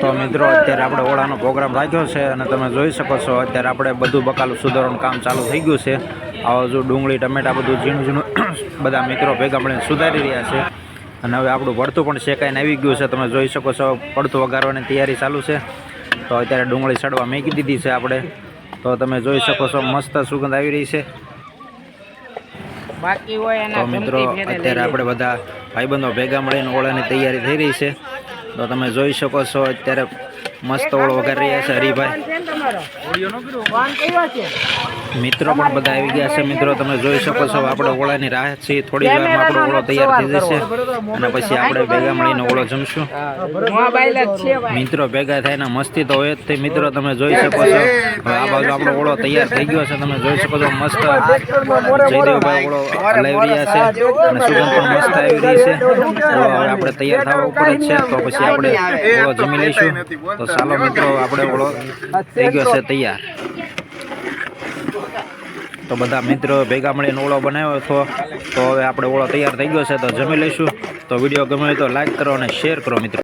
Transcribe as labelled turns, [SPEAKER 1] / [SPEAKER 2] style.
[SPEAKER 1] તો મિત્રો અત્યારે આપણે ઓળાનો પ્રોગ્રામ રાખ્યો છે અને તમે જોઈ શકો છો અત્યારે આપણે બધું બકાલું સુધારવાનું કામ ચાલુ થઈ ગયું છે. આવો જો ડુંગળી ટમેટા બધું ઝીણું ઝીણું બધા મિત્રો ભેગા મળીને સુધારી રહ્યા છે. અને હવે આપણું વળતું પણ શેકાઈને આવી ગયું છે. તમે જોઈ શકો છો પડતું વગાડવાની તૈયારી ચાલુ છે. તો અત્યારે ડુંગળી સડવા મેકી દીધી છે આપણે. તો તમે જોઈ શકો છો મસ્ત સુગંધ આવી રહી છે.
[SPEAKER 2] બાકી હોય
[SPEAKER 1] તો મિત્રો અત્યારે આપણે બધા ભાઈબંધો ભેગા મળીને ઓળાની તૈયારી થઈ રહી છે. તો તમે જોઈ શકો છો અત્યારે મસ્ત ઓળ વગાડી રહ્યા છે હરિભાઈ. મિત્રો પણ બધા આવી ગયા છે. મિત્રો તમે જોઈ શકો છો આપણે ઓળાની રાહ છે થોડી વારમાં આપણો ઓળો તૈયાર થઈ જશે. અને પછી આપણે ભેગા મળીને ઓળો જમશું. મિત્રો ભેગા થઈને મસ્તી તો હોય જ તે. મિત્રો તમે જોઈ શકો છો. આ બાજુ આપણો ઓળો તૈયાર થઈ ગયો છે. તમે જોઈ શકો છો મસ્ત જયદેવભાઈ ઓળો લાવી રહ્યા છે. અને સુગંધ પણ મસ્ત આવી રહી છે. ઓળો હવે આપણે તૈયાર થવા ઉપર જ છે. તો પછી આપણે ઓળો જમી લઈશું. તો ચાલો મિત્રો આપણે ઓળો થઈ ગયો છે તૈયાર. તો બધા મિત્રો ભેગા મળીને ઓળો બનાવ્યો હતો. તો હવે આપણે ઓળો તૈયાર થઈ ગયો છે, તો જમી લઈશું. તો વીડિયો ગમે તો લાઈક કરો અને શેર કરો મિત્રો.